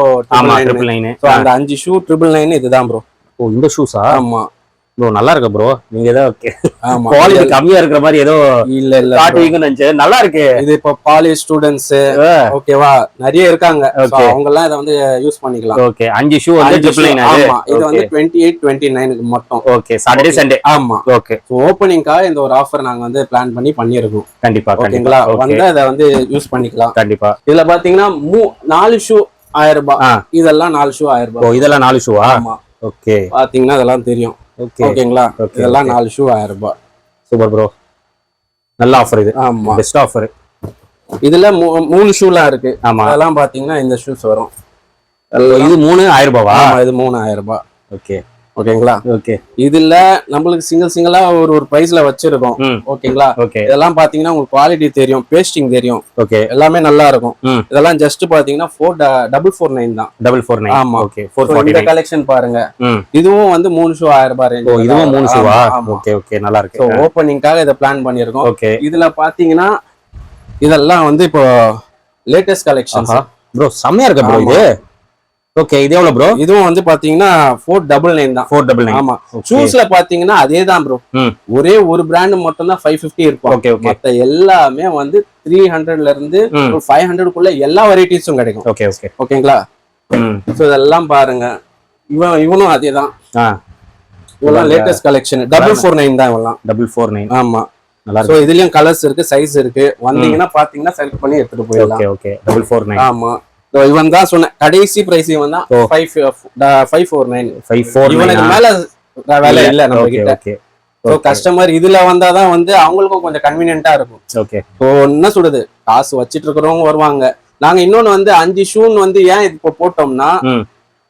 ட்ரிபிள் நைனு அந்த அஞ்சு ஷூ ட்ரிபிள் நைன் இதுதான் ப்ரோ ஓ இந்த ஷூஸா ஆமா. ப்ரோ நல்லா இருக்கு ப்ரோ நீங்க ஏதோ குவாலிட்டி கம்மியா இருக்கிற மாதிரி ஏதோ இல்ல இல்ல. காட்டுவீங்கன்னு நினைச்சேன். நல்லா இருக்கு இது இப்போ காலேஜ் ஸ்டூடெண்ட்ஸ் ஓகேவா? நிறைய இருக்காங்க. அவங்க எல்லாம் இதை வந்து யூஸ் பண்ணிக்கலாம். ஓகே அஞ்சு ஷூ வந்து ஆமா. இது வந்து டுவெண்ட்டி எயிட் டுவெண்ட்டி நைனுக்கு மட்டும். ஓகே சாட்டர்டே சண்டே ஆமா. ஓகே ஓப்பனிங்காக இந்த ஒரு ஆஃபர் நாங்க வந்து பிளான் பண்ணி பண்ணியிருக்கோம். கண்டிப்பா ஓகேங்களா? ஓகே வந்து அதை வந்து யூஸ் பண்ணிக்கலாம். கண்டிப்பா. இதுல பாத்தீங்கன்னா மூ நாலு ஷூ ஆயிரம் ரூபாய். இதெல்லாம் நாலு ஷூ ஆயிரம் ரூபாய். இதெல்லாம் நாலு ஷூவா ஆமா. ஓகே பாத்தீங்கன்னா அதெல்லாம் தெரியும். ஓகேங்களா? Okay, இதெல்லாம். நாலு ஷூ ஆயிரம் ரூபாய் சூப்பர் ப்ரோ நல்ல ஆஃபர் இது. ஆமா. பெஸ்ட் ஆஃபர் இதுல மூணு ஷூலாம் இருக்கு. ஆமா. அதெல்லாம் பாத்தீங்கன்னா இந்த ஷூஸ் வரும். இது மூணு ஆயிரம் ரூபாவா இது மூணு ஆயிரம் ரூபாய் ஓகே ஓகேங்களா? ஓகே. இதுல நம்மளுக்கு சிங்கிள் சிங்கிளா ஒரு ஒரு பிரைஸ்ல வச்சிருக்கோம். ஓகேங்களா? ஓகே. இதெல்லாம் பாத்தீங்கன்னா உங்களுக்கு குவாலிட்டி தெரியும் பேஸ்டிங் தெரியும். ஓகே. எல்லாமே நல்லா இருக்கும். இதெல்லாம் ஜஸ்ட் பாத்தீங்கன்னா ஃபோர் டபுள் ஃபோர் நைன் தான். டபுள் ஃபோர் நைன் ஆமா. ஓகே. ஃபோர் இந்த கலெக்ஷன் பாருங்க. இதுவும் வந்து மூணு ஷூ ஆயிரம் ரூபாய் ஓ இதுவும் மூணு ஷூவா. Okay okay. நல்லா இருக்கு. ஓப்பனிங்காக இதை பிளான் பண்ணியிருக்கோம். ஓகே. இதுல பாத்தீங்கன்னா இதெல்லாம் வந்து இப்போ லேட்டஸ்ட் கலெக்ஷன்ஸ் ப்ரோ செம்மையா இருக்கு ப்ரோ இது? ஓகே இது எவ்வளவு ப்ரோ இதுவும் வந்து பாத்தீங்கன்னா ஃபோர் டபுள் நைன் தான். ஃபோர் டபுள் நைன் ஆமா. ஷூஸ்ல பாத்தீங்கன்னா அதே தான் ப்ரோ ஒரே ஒரு பிராண்ட் மட்டும் தான் ஃபைவ் ஃபிஃப்டி இருக்கும். ஓகே ஓகே மத்த எல்லாமே வந்து த்ரீ ஹண்ட்ரட்ல இருந்து ஃபைவ் ஹண்ட்ரட்குள்ள எல்லா வெரைட்டிஸும் கிடைக்கும். ஓகே ஓகே ஓகேங்களா ஸோ இதெல்லாம் பாருங்க. இவன் இவனும் அதே தான் இவெல்லாம் latest collection double four nine தான் இவெல்லாம். டபுள் ஃபோர் நைன் ஆமா. நல்லா ஸோ இதுலயும் கலர்ஸ் இருக்கு சைஸ் இருக்கு. வந்தீங்கன்னா பாத்தீங்கன்னா செலக்ட் பண்ணி எடுத்துட்டு போயிடலாம். Okay okay double four nine ஆமா. இவன் தான் சொன்ன கடைசி பிரைஸ் இவன் தான். Five five four nine five four இவனுக்கு மேல வேலை இல்ல நம்ம கிட்ட ஸோ கஸ்டமர் இதுல வந்தாதான் வந்து அவங்களுக்கும் கொஞ்சம் கன்வீனியன்ட்டா இருக்கும். ஓகே ஸோ என்ன சொல்றது? காசு வச்சிட்டு இருக்கிறவங்க வருவாங்க. நாங்க இன்னொன்னு வந்து அஞ்சு ஷூன்னு வந்து ஏன் இப்போ போட்டோம்னா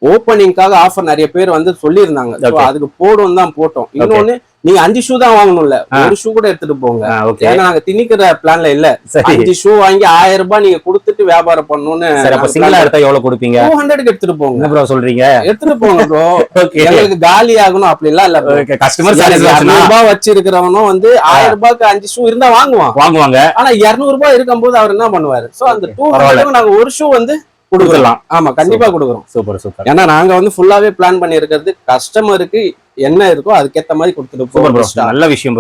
ஓப்பனிங்காக ஆஃபர் நிறைய பேர் வந்து சொல்லியிருந்தாங்க. அதுக்கு போடும் தான் போட்டோம். இன்னொன்னு நீங்க அஞ்சு ஷூ தான் வாங்கணும்ல. ஒரு ஷூ கூட எடுத்துட்டு போங்க. ஏன்னா நாங்க திணிக்கிற பிளான்ல இல்ல. அஞ்சு ஷூ வாங்கி ஆயிரம் ரூபாய் நீங்க கொடுத்துட்டு வியாபாரம் பண்ணணும்னு சிங்கிளா எடுத்தா எவ்வளவு கொடுப்பீங்க? டூ ஹண்ட்ரட்க்கு எடுத்துட்டு போங்க. ப்ரோ சொல்றீங்க? எடுத்துட்டு போங்க ப்ரோ எங்களுக்கு காலி ஆகணும் அப்படி எல்லாம் இல்ல கஸ்டமர் இருநூறு ரூபாய் வச்சிருக்கிறவனும் வந்து ஆயிரம் ரூபாய்க்கு அஞ்சு ஷூ இருந்தா வாங்குவான். வாங்குவாங்க. ஆனா இருநூறு ரூபாய் இருக்கும்போது அவர் என்ன பண்ணுவாரு? சோ அந்த டூ. ஹண்ட்ரட் நாங்க ஒரு ஷூ வந்து கொடுக்கலாம். ஆமா கண்டிப்பா கொடுக்குறோம். Super super. ஏன்னா நாங்க வந்து ஃபுல்லாவே பிளான் பண்ணி இருக்கிறது கஸ்டமருக்கு என்ன இருக்கோ அதுக்கேத்த மாதிரி கொடுத்துட்டு நல்ல விஷயம்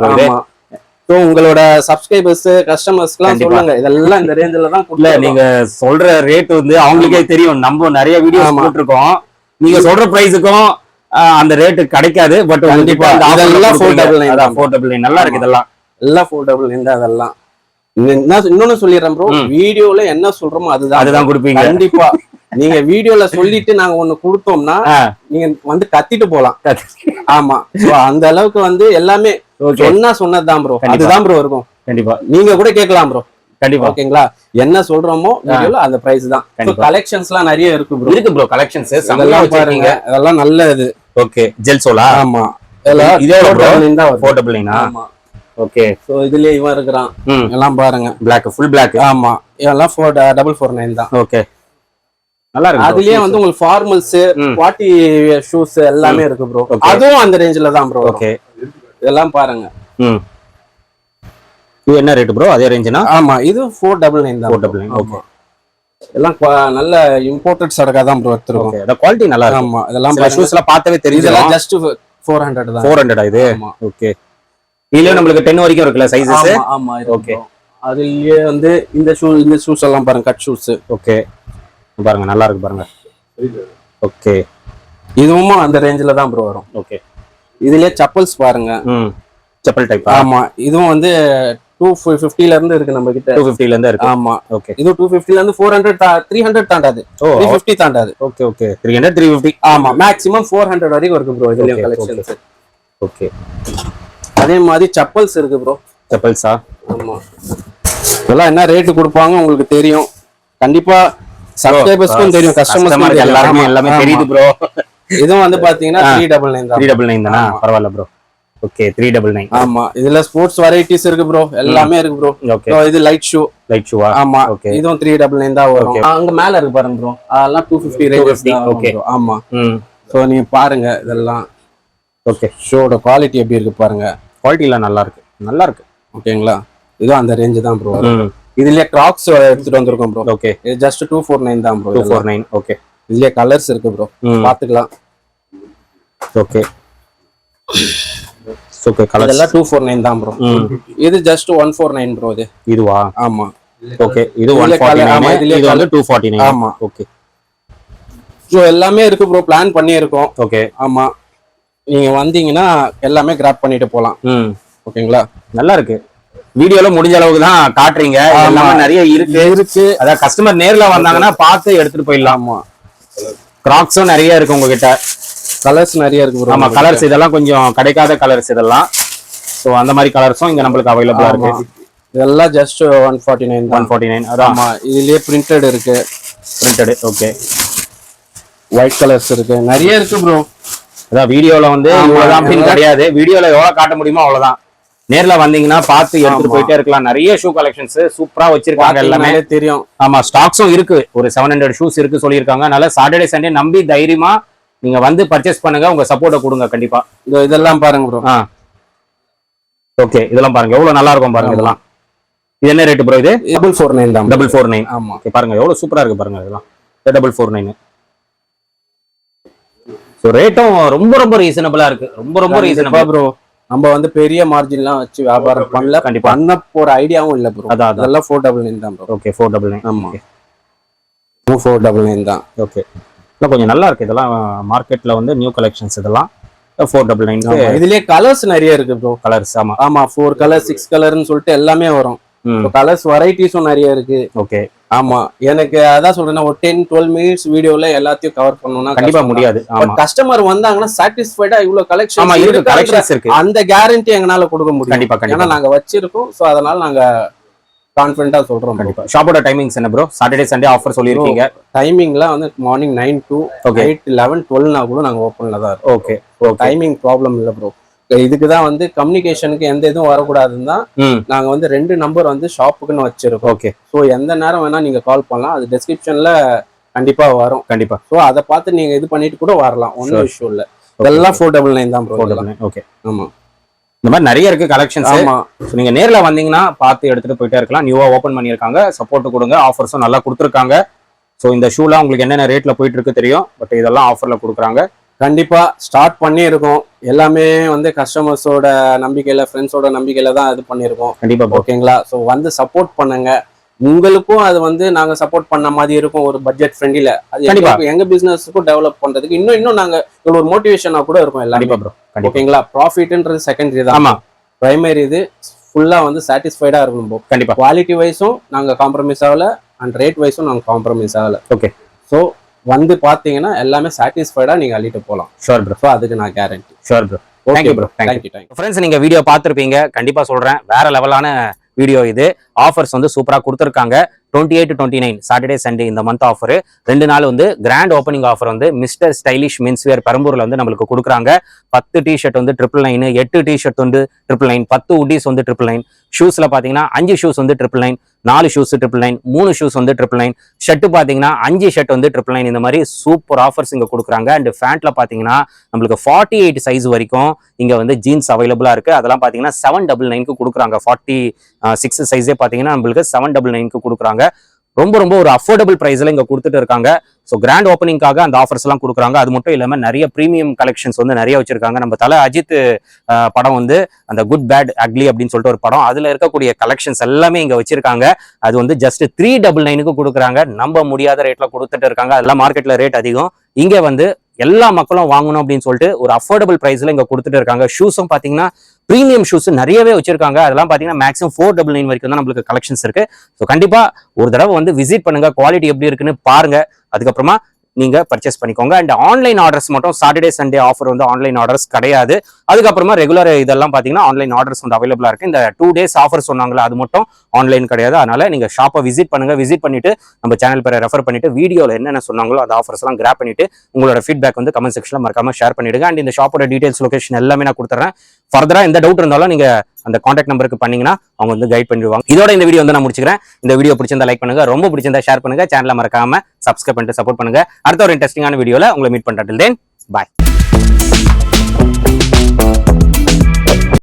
ஸோ உங்களோட சப்ஸ்கிரைபர்ஸ் கஸ்டமர்ஸ்க்குலாம். சொல்லுங்க. இதெல்லாம் இந்த ரேஞ்சில தான் இல்ல. நீங்க சொல்ற ரேட் வந்து அவங்களுக்கே தெரியும். நம்ம நிறைய வீடியோஸ் ஆமா. போட்டிருக்கோம். நீங்க சொல்ற பிரைஸுக்கும் அந்த ரேட் கிடைக்காது. பட் கண்டிப்பா. இதெல்லாம் 499 தான். ஃபோர் டபுள் நல்லா இருக்கு இதெல்லாம். எல்லாம் ஃபோல்டபுள் இந்த அதெல்லாம். இன்னொன்னு சொல்லிடுறேன் ப்ரோ. வீடியோல என்ன சொல்றோமோ அதுதான். அதுதான் கொடுப்பீங்க. கண்டிப்பா. நீங்க வீடியோல சொல்லிட்டு நாங்க ஒண்ணு கொடுத்தோம்னா. நீங்க வந்து கத்திட்டு போலாம். ஆமா. அந்த அளவுக்கு வந்து எல்லாமே சொன்னா சொன்னதுதான் ப்ரோ. அதுதான் ப்ரோ இருக்கும். கண்டிப்பா. நீங்க கூட கேட்கலாம் ப்ரோ கண்டிப்பா. ஓகேங்களா? என்ன சொல்றோமோ வீடியோல அந்த பிரைஸ் தான். கலெக்ஷன்ஸ் எல்லாம் நிறைய இருக்கு ப்ரோ இருக்கு ப்ரோ கலெக்ஷன்ஸ் இதெல்லாம் பாருங்க. அதெல்லாம் நல்ல இது ஓகே. ஜெல் சோலா ஆமா. இதெல்லாம் இது நைனா ஆமா. ஓகே ஸோ இதுலயே இவன் இருக்கிறான். எல்லாம் பாருங்க. பிளாக் ஃபுல் பிளாக் ஆமா. இதெல்லாம் ஃபோர் டபுள் ஃபோர் நைன் தான். ஓகே நல்லா இருக்கு அதுலயே வந்து உங்களுக்கு ஃபார்மல்ஸ். பாட்டி ஷூஸ் எல்லாமே இருக்கு ப்ரோ. அதுவும் அந்த ரேஞ்சில தான் ப்ரோ ஓகே இதெல்லாம் பாருங்க. ம். இது என்ன ரேட் ப்ரோ அதே ரேஞ்சுனா ஆமா இது ஃபோர் டபுள் நைன் தான் ஃபோர் டபுள் நைன் ஓகே எல்லாம் நல்ல இம்போர்ட்டட் சரக்கா தான் ப்ரோ எடுத்துருக்கோம். அந்த குவாலிட்டி நல்லா இருக்கு. ஆமா இதெல்லாம் சில பாருங்க. ஷூஸ் எல்லாம் பார்த்தாவே தெரியுது இதெல்லாம் ஜஸ்ட் ஃபோர் ஹண்ட்ரட் தான். ஃபோர் ஹண்ட்ரட் இது? ஆமா. ஓகே இதுலயும் நம்மளுக்கு டென் வரைக்கும் இருக்குல்ல சைஸஸ் ஆமா. ஓகே அதுலயே வந்து இந்த ஷூ இந்த ஷூஸ் எல்லாம் பாருங்க கட் ஷூஸ் ஓகே பாருங்க நல்லா இருக்கு பாருங்க. ஓகே இதுவும் அந்த ரேஞ்சில தான் ப்ரோ வரும். ஓகே இதுலயே சப்பல்ஸ் பாருங்க. செப்பல் டைப் ஆமா இதுவும் வந்து டூ ஃபிஃப்டில இருந்து இருக்கு நம்ம கிட்ட. டூ ஃபிஃப்டில இருந்து இருக்கு. ஆமா. ஓகே இது டூ ஃபிஃப்டில இருந்து ஃபோர் ஹண்ட்ரட் த்ரீ ஹண்ட்ரட் தாண்டாது ஓ three fifty தாண்டாது okay okay three hundred three fifty ஆமா மேக்ஸிமம் ஃபோர் ஹண்ட்ரட் வரைக்கும் இருக்கு ப்ரோ இதுலயும் கலெக்ஷன்ஸ் ஓகே அதே மாதிரி சப்பல்ஸ் இருக்கு ப்ரோ செப்பல்ஸா? ஆமா. இதெல்லாம் என்ன ரேட்டு கொடுப்பாங்க உங்களுக்கு தெரியும். கண்டிப்பா சப்ஸ்கிரைபர்ஸ்க்கும் தெரியும் கஸ்டமர்ஸ்க்கும் எல்லாருமே எல்லாமே தெரியுது ப்ரோ இதுவும் வந்து பாத்தீங்கன்னா three double nine three double nine தானா. பரவாயில்ல bro okay three double nine ஆமா. இதுல ஸ்போர்ட்ஸ் வெரைட்டிஸ் இருக்கு ப்ரோ எல்லாமே இருக்கு ப்ரோ ஓகே இது லைட் ஷூ லைட் ஷூவா ஆமா. Okay. இதுவும் த்ரீ டபுள் நைன் தான் வரும். Okay. அங்க மேல இருக்கு பாருங்க ப்ரோ அதெல்லாம் two fifty ranges 250, okay. Okay ஆமா. சோ நீங்க பாருங்க இதெல்லாம். ஓகே ஷோட குவாலிட்டி எப்படி இருக்கு பாருங்க. குவாலிட்டிலாம் நல்லா இருக்கு நல்லா இருக்கு ஓகேங்களா? இதுவும் அந்த ரேஞ்ச் தான் ப்ரோ இதுலயே கிராக்ஸ் எடுத்துட்டு வந்திருக்கோம் ப்ரோ ஓகே. இது ஜஸ்ட் டூ ஃபோர் நைன் தான் bro two four nine okay. இதுலயே கலர்ஸ் இருக்கு ப்ரோ பாத்துக்கலாம் ஓகே. ஓகே கலர் இதெல்லாம் டூ ஃபோர் நைன் தான் ப்ரோ இது just one four nine bro இது. இதுவா? ஆமா. ஓகே. இது இதுல ஒன் ஆமா, நைன் இதுலயே இது வந்து டூ ஃபார்ட்டி நைன் ஆமா. ஓகே. ஸோ எல்லாமே இருக்கு ப்ரோ பிளான் பண்ணியிருக்கோம். ஓகே. ஆமா. நீங்க வந்தீங்கன்னா எல்லாமே கிராப் பண்ணிட்டு போலாம். ம். ஓகேங்களா? நல்லா இருக்கு. வீடியோல முடிஞ்ச அளவுக்கு தான் காட்டுறீங்க. எல்லாமே நிறைய இருக்கு. இருக்கு. அதான் கஸ்டமர் நேர்ல வந்தாங்கன்னா பார்த்து எடுத்துட்டு போயிடலாம். கிராக்ஸும் நிறைய இருக்கு உங்ககிட்ட. கலர்ஸ் நிறைய இருக்கு ஆமா கலர்ஸ் இதெல்லாம் கொஞ்சம் கிடைக்காத கலர்ஸ் இதெல்லாம். ஸோ அந்த மாதிரி கலர்ஸும் இங்க நம்மளுக்கு அவைலபிளா இருக்கு. இதெல்லாம் just one forty nine one forty nine ஆமா இதுலயே பிரிண்டட் இருக்கு. பிரிண்டடு ஓகே ஒயிட் கலர்ஸ் இருக்கு. நிறைய இருக்கு ப்ரோ அதான் வீடியோல வந்து இவ்வளவுதான் அப்படின்னு கிடையாது. வீடியோல எவ்வளவு காட்ட முடியுமோ அவ்வளவுதான். நேர்ல வந்தீங்கன்னா பார்த்து எடுத்துட்டு. போயிட்டே இருக்கலாம். நிறைய ஷூ கலெக்ஷன்ஸ் சூப்பரா வச்சிருக்காங்க எல்லாமே. தெரியும். ஆமா ஸ்டாக்ஸும் இருக்கு. ஒரு செவன் ஹண்ட்ரட் ஷூஸ் இருக்கு சொல்லியிருக்காங்க. அதனால சாட்டர்டே சண்டே நம்பி தைரியமா நீங்க வந்து பர்ச்சேஸ் பண்ணுங்க. உங்க சப்போர்ட்டை கொடுங்க கண்டிப்பா. இதோ இதெல்லாம் பாருங்க ப்ரோ ஓகே இதெல்லாம் பாருங்க. எவ்வளவு நல்லா இருக்கும் பாருங்க. இதெல்லாம். இது என்ன ரேட் ப்ரோ இது? டபுள் ஃபோர் நைன் தான். டபுள் ஃபோர் நைன் ஆமா. ஓகே பாருங்க. எவ்வளவு சூப்பரா இருக்கு பாருங்க இதெல்லாம். டபுள் ஃபோர் நைன் ஸோ ரேட்டும் ரொம்ப ரொம்ப ரீசனபிளா இருக்கு. ரொம்ப ரொம்ப ரீசனபிள் ப்ரோ நம்ம வந்து பெரிய மார்ஜின்லாம் வச்சு வியாபாரம் பண்ணல. கண்டிப்பா. பண்ண போற ஐடியாவும் இல்ல ப்ரோ அதான் அதெல்லாம் ஃபோர் டபுள் நைன் தான் bro okay four double nine ஆமா ஃபோர் டபுள் நைன் தான். ஓகே இல்லை கொஞ்சம் நல்லா இருக்கு. இதெல்லாம் மார்க்கெட்ல வந்து நியூ கலெக்ஷன்ஸ் இதெல்லாம் ஃபோர் டபுள் நைன். இதுலயே கலர்ஸ் நிறைய இருக்கு ப்ரோ கலர்ஸ் ஆமா. ஆமா ஃபோர் கலர் சிக்ஸ் கலர்னு சொல்லிட்டு எல்லாமே வரும். கலர்ஸ் வெரைட்டிஸும் நிறைய இருக்கு. ஓகே ஆமா. எனக்கு அதான் சொல்றேன் ஒரு டென் டுவெல் மினிட்ஸ் வீடியோல எல்லாத்தையும் கவர் பண்ணணும்னா கண்டிப்பா முடியாது. ஆமா. கஸ்டமர் வந்தாங்கன்னா சாட்டிஸ்ஃபைடா இவ்வளவு ஆமா கலெக்ஷன் இருக்கு கலெக்ஷன்ஸ் இருக்கு. அந்த கேரண்டி எங்கனால கொடுக்க முடியும். கண்டிப்பா ஏன்னா கண்டிப்பா நாங்க வச்சிருக்கோம். சோ அதனால நாங்க கான்பிடண்டா சொல்றோம் கண்டிப்பா. ஷாப்போட டைமிங்ஸ் என்ன ப்ரோ சாட்டர்டே சண்டே ஆஃபர் சொல்லியிருக்கீங்க. டைமிங்லாம் வந்து morning nine to. Night eleven டுவெல்னா கூட நாங்க ஓப்பன்ல தான் ஓகே டைமிங் ப்ராப்ளம் இல்ல ப்ரோ இதுக்கு தான் வந்து கம்யூனிகேஷனுக்கு எந்த இதுவும் வரக்கூடாதுன்னு தான் நாங்க வந்து ரெண்டு நம்பர் வந்து ஷாப்புக்குன்னு வச்சிருக்கோம். ஓகே ஸோ எந்த நேரம் வேணா நீங்க கால் பண்ணலாம். அது டிஸ்கிரிப்ஷன்ல கண்டிப்பா வரும். கண்டிப்பா. ஸோ அதை பார்த்து நீங்க இது பண்ணிட்டு கூட வரலாம். ஒன்றும். இஷ்யூ இல்ல. இதெல்லாம் ஃபோர் டபுள் நைன் தான் bro four double nine okay ஆமா. இந்த மாதிரி நிறைய இருக்கு கலெக்ஷன்ஸ் ஆமா. நீங்க நேர்ல வந்தீங்கன்னா பார்த்து எடுத்துட்டு போயிட்டே இருக்கலாம். நியூவா ஓப்பன் பண்ணியிருக்காங்க. சப்போர்ட் கொடுங்க. ஆஃபர்ஸும் நல்லா கொடுத்துருக்காங்க. ஸோ இந்த ஷூலாம் உங்களுக்கு என்னென்ன ரேட்ல போயிட்டு இருக்கு தெரியும். பட் இதெல்லாம் ஆஃபர்ல கொடுக்குறாங்க. கண்டிப்பா ஸ்டார்ட் பண்ணியிருக்கோம் எல்லாமே வந்து கஸ்டமர்ஸோட நம்பிக்கையில ஃப்ரெண்ட்ஸோட நம்பிக்கையில தான் இது பண்ணியிருக்கோம். கண்டிப்பா bro. ஓகேங்களா ஸோ வந்து சப்போர்ட் பண்ணுங்க. உங்களுக்கும் அது வந்து நாங்க சப்போர்ட் பண்ண மாதிரி இருக்கும் ஒரு பட்ஜெட் ஃப்ரெண்ட்லில அது கண்டிப்பா. எங்களுக்கு- எங்க பிசினஸுக்கும் டெவலப் பண்றதுக்கு இன்னும் இன்னும் நாங்க இதுல ஒரு மோட்டிவேஷனா கூட இருக்கும் எல்லாமே. ஓகேங்களா ப்ராஃபிட்ன்றது செகண்டரி தான். ஆமா. பிரைமரி இது ஃபுல்லா வந்து சாட்டிஸ்ஃபைடா இருக்கணும் bro. கண்டிப்பா. குவாலிட்டி வைஸும் நாங்க காம்ப்ரமைஸ் ஆகல அண்ட் ரேட் வைஸும் நாங்க காம்ப்ரமைஸ் ஆகல. ஓகே ஸோ வந்து பாத்தீங்கன்னா எல்லாமே சாட்டிஸ்ஃபைடா நீங்க அள்ளிட்டு போகலாம் ஷோர் ப்ரோ ஸோ அதுக்கு நான் guarantee sure bro thank you bro thank you friends நீங்க வீடியோ பார்த்துருப்பீங்க. கண்டிப்பா சொல்றேன். வேற லெவலான வீடியோ இது. ஆஃபர்ஸ் வந்து சூப்பரா கொடுத்துருக்காங்க. Twenty eight twenty nine Saturday Sunday இந்த மந்த் ஆஃபர் ரெண்டு நாள் வந்து கிராண்ட் ஓப்பனிங் ஆஃபர் வந்து மிஸ்டர் ஸ்டைலிஷ் மென்ஸ்வேர் பெரம்பூர்ல வந்து நம்மளுக்கு கொடுக்குறாங்க. பத்து டிஷர்ட் வந்து ட்ரிபிள் நைன் எட்டு டிஷர்ட் வந்து ட்ரிபிள் நைன் பத்து உட்டிஸ் வந்து ட்ரிபிள் நைன் ஷூஸ்ல பாத்தீங்கன்னா அஞ்சு ஷூஸ் வந்து ட்ரிபிள் நைன் நாலு ஷூஸ் ட்ரிபிள் நைன் மூணு ஷூஸ் வந்து ட்ரிபிள் நைன் ஷர்ட் பார்த்தீங்கன்னா அஞ்சு ஷர்ட் வந்து ட்ரிபிள் நைன் இந்த மாதிரி சூப்பர் ஆஃபர்ஸ் இங்கே கொடுக்குறாங்க. அண்ட் ஃபேண்ட்ல பார்த்தீங்கன்னா நம்மளுக்கு ஃபார்ட்டி எயிட் சைஸ் வரைக்கும் இங்கே வந்து ஜீன்ஸ் அவைலபிளாக இருக்குது அதெல்லாம் பார்த்தீங்கன்னா செவன் டபுள் நைனுக்கு கொடுக்குறாங்க. ஃபார்ட்டி சிக்ஸ் சைஸே பார்த்தீங்கன்னா நம்மளுக்கு செவன் டபுள் நைனுக்கு கொடுக்குறாங்க. ரொம்ப ரொம்ப ஒரு அஃபோர்டபுள் ப்ரைஸில் இங்கே கொடுத்துட்டு இருக்காங்க. ஸோ கிராண்ட் ஓப்பனிங்காக அந்த ஆஃபர்ஸ் எல்லாம் கொடுக்குறாங்க. அது மட்டும் இல்லாமல் நிறைய ப்ரீமியம் கலெக்ஷன்ஸ் வந்து நிறைய வச்சிருக்காங்க. நம்ம தலை அஜித் படம் வந்து அந்த குட் பேட் அக்லி அப்படின்னு சொல்லிட்டு ஒரு படம். அதுல இருக்கக்கூடிய கலெக்ஷன்ஸ் எல்லாமே இங்க வச்சிருக்காங்க. அது வந்து ஜஸ்ட் த்ரீ டபுள் நைனுக்கு கொடுக்குறாங்க. நம்ப முடியாத ரேட்ல கொடுத்துட்டு இருக்காங்க. அதெல்லாம் மார்க்கெட்ல ரேட் அதிகம். இங்க வந்து எல்லா மக்களும் வாங்கணும் அப்படின்னு சொல்லிட்டு ஒரு அஃபோர்டபுள் பிரைஸ்ல இங்க கொடுத்துட்டு இருக்காங்க. ஷூஸும் பாத்தீங்கன்னா ப்ரீமியம் ஷூஸ் நிறையவே வச்சிருக்காங்க. அதெல்லாம் பாத்தீங்கன்னா மேக்ஸிமம் ஃபோர் டபுள் நைன் வரைக்கும் தான் நம்மளுக்கு கலெக்ஷன்ஸ் இருக்கு. ஸோ கண்டிப்பா ஒரு தடவை வந்து விசிட் பண்ணுங்க. குவாலிட்டி எப்படி இருக்குன்னு பாருங்க. அதுக்கப்புறமா நீங்கள் பர்ச்சேஸ் பண்ணிக்கோங்க. அண்ட் ஆன்லைன் ஆர்டர்ஸ் மட்டும் சாட்டர்டே சண்டே ஆஃபர் வந்து ஆன்லைன் ஆர்டர்ஸ் கிடையாது. அதுக்கப்புறமா ரெகுலர் இதெல்லாம் பார்த்தீங்கன்னா ஆன்லைன் ஆர்டர்ஸ் வந்து அவைலபிளாக இருக்குது இந்த டூ டேஸ் ஆஃபர் சொன்னாங்களா அது மட்டும் ஆன்லைன் கிடையாது. அதனால் நீங்கள் ஷாப்பை விசிட் பண்ணுங்க. விசிட் பண்ணிவிட்டு நம்ம சேனல் பேரை ரெஃபர் பண்ணிவிட்டு வீடியோவில் என்னென்ன சொன்னாங்களோ அந்த ஆஃபர்ஸ் எல்லாம் கிராப் பண்ணிவிட்டு உங்களோட ஃபீட்பேக் வந்து கமெண்ட் செக்ஷன்ல மறக்காம ஷேர் பண்ணிடுங்க. அண்ட் இந்த ஷாப்போட டீட்டெயில்ஸ் லொகேஷன் எல்லாமே நான் கொடுத்துறேன். ஃபர்தரா எந்த டவுட் இருந்தாலும் நீங்க அந்த காண்டாக்ட் நம்பருக்கு பண்ணீங்கன்னா அவங்க வந்து கைட் பண்ணிடுவாங்க. இதோட இந்த வீடியோ வந்து நான் முடிச்சுக்கிறேன். இந்த வீடியோ பிடிச்சிருந்தா லைக் பண்ணுங்க. ரொம்ப பிடிச்சிருந்தா ஷேர் பண்ணுங்க. சேனலை மறக்காம சப்ஸ்கிரைப் பண்ணிட்டு சப்போர்ட் பண்ணுங்க. அடுத்த ஒரு இன்ட்ரெஸ்டிங்கான வீடியோல உங்களை மீட் பண்றேன். பாய்